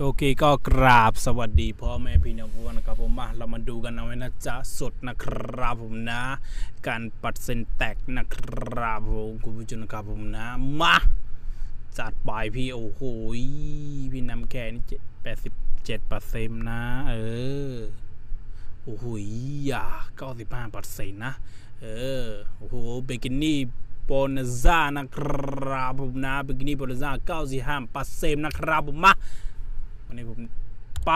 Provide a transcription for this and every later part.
โอเคก็กราบสวัสดีพ่อแม่พี่น้องทุกนนะครับผมมาเรามาดูกันเอาไว้นะจ๊ะสดนะครับผมนะ การปัดเส้นแตกนะครับผมคุณผู้ชมนะครับผมนะมาจัดไปพี่โอ้โหพี่น้ำแกนี่แปดสิบเจ็ดเปอร์เซ็นต์นะ เออโอ้โหอย่าเก้าสิบห้าเปอร์เซ็นต์นะ เออโอ้โหเบกินี่โปนซ่านะครับผมนะเบกินี่โปนซ่าเก้าสิบห้าเปอร์เซ็นต์นะครับผมมา วันนี้ผมไป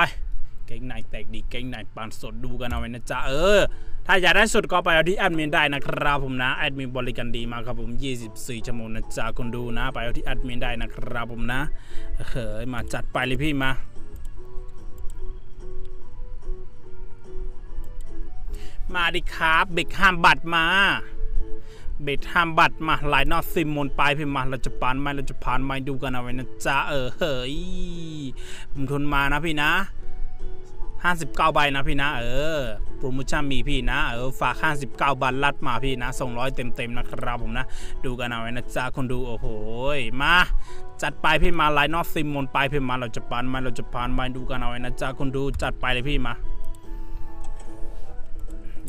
เก่งไหนแตกดีเก่งไหนปานสดดูกันเอาไว้นะจ๊ะเออ ถ้าอยากได้สดก็ไปเอาที่แอดมินได้นะครับผมนะแอดมินบริการดีมากครับผม 24 ชั่วโมงนะจ๊ะคนดูนะ ไปเอาที่แอดมินได้นะครับผมนะเฮ้ยมาจัดไปเลยพี่มามาดิครับเบรกห้ามบัตรมา เบรกห้ามบัตรมาหลายนอตซิมมนไปพี่มาเราจะปานไหมเราจะผ่านไหมดูกันเอาไว้นะจ๊ะเออเฮ้ย มทุนมานะพี่นะ59ใบนะพี่นะ เออโปรโมชั่นมีพี่นะ เออฝาก 59บาทลัดมาพี่นะส่งร้อยเต็มๆนะครับผมนะ ดูกันเอาไว้นะจ๊ะคนดูโอ้โหมา จัดไปพี่มาไลน์นอตซิมมนไปพี่มาเราจะปานม่เราจะผ่านม่ดูกันเอาไว้นะจ๊ะคนดูจัดไปเลยพี่มา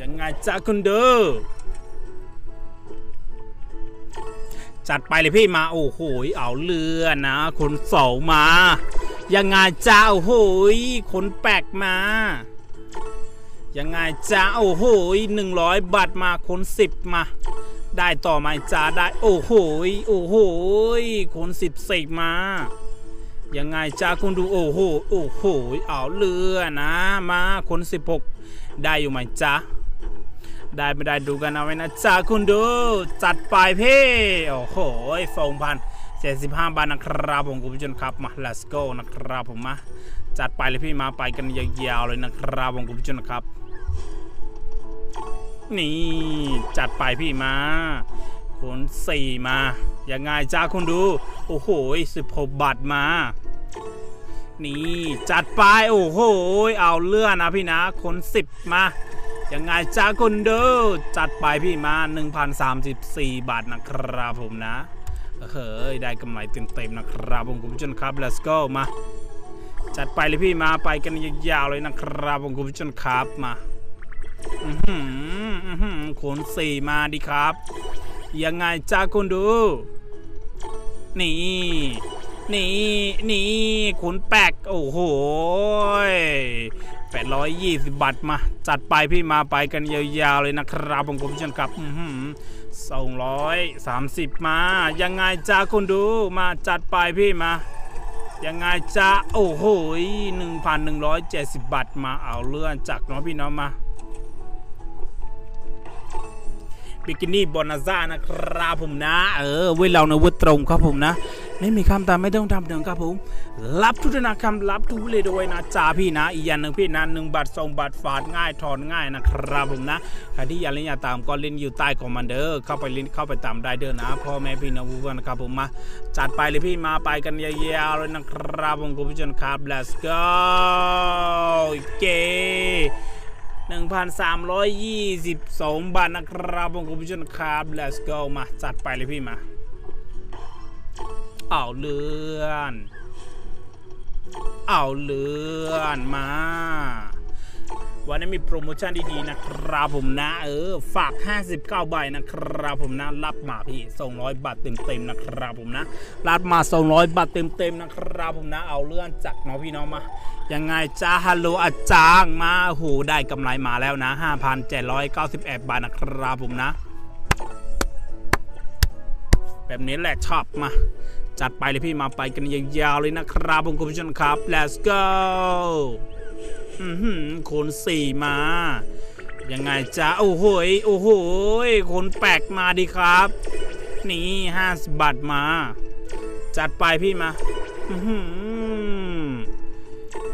ยังไงจ๊ะคนดูจัดไปเลยพี่มาโอ้โหเอาเรือนะคนเสามา ยังไงจ้าโอ้โหคนแปลกมายังไงจ้าโอ้โหหนึ่งร้อยบาทมาคนสิบมา ได้ต่อไหมจ้าได้โอ้โหโอ้โหคนสิบสิบมายังไงจ้าคุณดูโอ้โหโอ้โหเอาเรือนะมาคนสิบหกได้อยู่ไหมจ้าได้ไม่ได้ดูกันเอาไว้นะจ๊ะคุณดูจัดไปพี่โอ้โหฟงพัน เจ็ดสิบห้าบาทนะครับผมคุณผู้ชมครับมา let's go นะครับผมมาจัดไปเลยพี่มาไปกันยาวๆเลยนะครับผมคุณผู้ชมครับ นี่จัดไปพี่มาคนสี่มายังไงจ้าคุณดู โอ้โหสิบหกบาทมา นี่จัดไปโอ้โหเอาเลื่อนนะพี่นะคนสิบมายังไงจ้าคุณดูจัดไปพี่มา 1,034 บาทนะครับผมนะ เฮ้ยได้กำไรเต็มๆนะครับผมคุณผู้ชมครับ let's go มา จัดไปเลยพี่มาไปกันยาวๆเลยนะครับผมคุณผู้ชมครับมาอือหืออื้อหือขนสี่มาดีครับ ยังไงจ้าคุณดู นี่นี่นี่ขุนแปกโอ้โห 820 บาทมา จัดไปพี่มาไปกันยาวๆเลยนะครับผมคุณผู้ชมครับสองร้อยสามสิบมา ยังไงจ้าคุณดูมาจัดไปพี่มา ยังไงจ้าโอ้โหหนึ่งพันหนึ่งร้อยเจ็ดสิบบาทมาเอาเลื่อนจากน้องพี่น้องมาบิกินี่บอนาซ่านะครับผมนะ เออเวลาในวุฒตรงครับผมนะ ไม่มีคำตามไม่ต้องทำเดิมครับผมรับทุกธนาคำรับทุกเลยด้วยนะจ้าพี่นะ อีกอย่างหนึ่งพี่นะหนึ่งบาทสองบาทฝาดง่ายถอนง่ายนะครับผมนะใครที่อยากเล่นอยากตามก็เล่นอยู่ใต้คอมมานเดอร์เข้าไปเล่นเข้าไปตามได้เด้อนะพ่อแม่พี่น้องผู้ฟังนะครับผมมาจัดไปเลยพี่มาไปกันยาวๆเลยนะครับผมคุณผู้ชมครับ let's go เก1,322 บาทนะครับผมคุณผู้ชมครับ let's go มาจัดไปเลยพี่มา เอาเลื่อน เอาเลื่อนมา วันนี้มีโปรโมชั่นดีๆนะครับผมนะ เออ ฝาก 59 ใบนะครับผมนะ รับมาพี่200บาทเต็มๆนะครับผมนะ รับมา 200บาทเต็มๆนะครับผมนะ เอาเลื่อนจากน้องพี่น้องมายังไงจ้าฮัลโหลอาจารย์มาโหได้กำไรมาแล้วนะ 5,791 บาทนะครับผมนะ แบบนี้แหละชอบมา จัดไปเลยพี่มาไปกันยาวๆเลยนะครับผมคุณผู้ชมครับ let's go อือหือคนสี่มา ยังไงจ้าโอ้โหโอ้โหยคนแปลกมาดีครับ นี่ห้าสิบบาทมา จัดไปพี่มา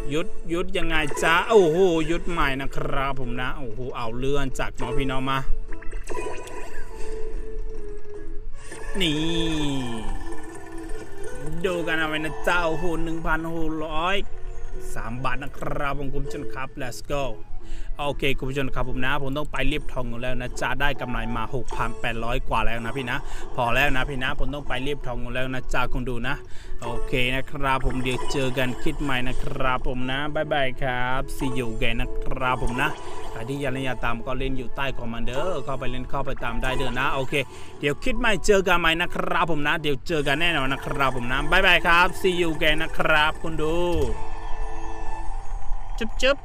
หยุดยุดยังไงจ้าโอ้โหยุดใหม่นะครับผมนะโอ้โหเอาเลื่อนจากน้องพี่น้องมา นี่ ดูกันเอาไว้นะเจ้าโอ้โหนึ่งพันหกร้อยสามบาทนะครับผมคุณผู้ชมครับ let's go โอเคคุณผู้ชมครับผมนะ ผมต้องไปเรียบทองแล้วนะจ๊ะได้กำไรมา 6,800 กว่าแล้วนะพี่นะ พอแล้วนะพี่นะ ผมต้องไปเรียบทองแล้วนะจ๊ะคุณดูนะ โอเคนะครับผมเดี๋ยวเจอกันคิดใหม่นะครับผมนะบายบายครับซีอูแกนะครับผมนะ ครที่ยังไม่อยากตามก็เล่นอยู่ใต้คอมมานเดอร์เข้าไปเล่นเข้าไปตามได้เด้อนะโอเค เดี๋ยวคิดใหม่เจอกันใหม่นะครับผมนะ เดี๋ยวเจอกันแน่นอนนะครับผมนะบายบายครับซีอูแกนะครับคุณดูจุ๊บจุ๊บ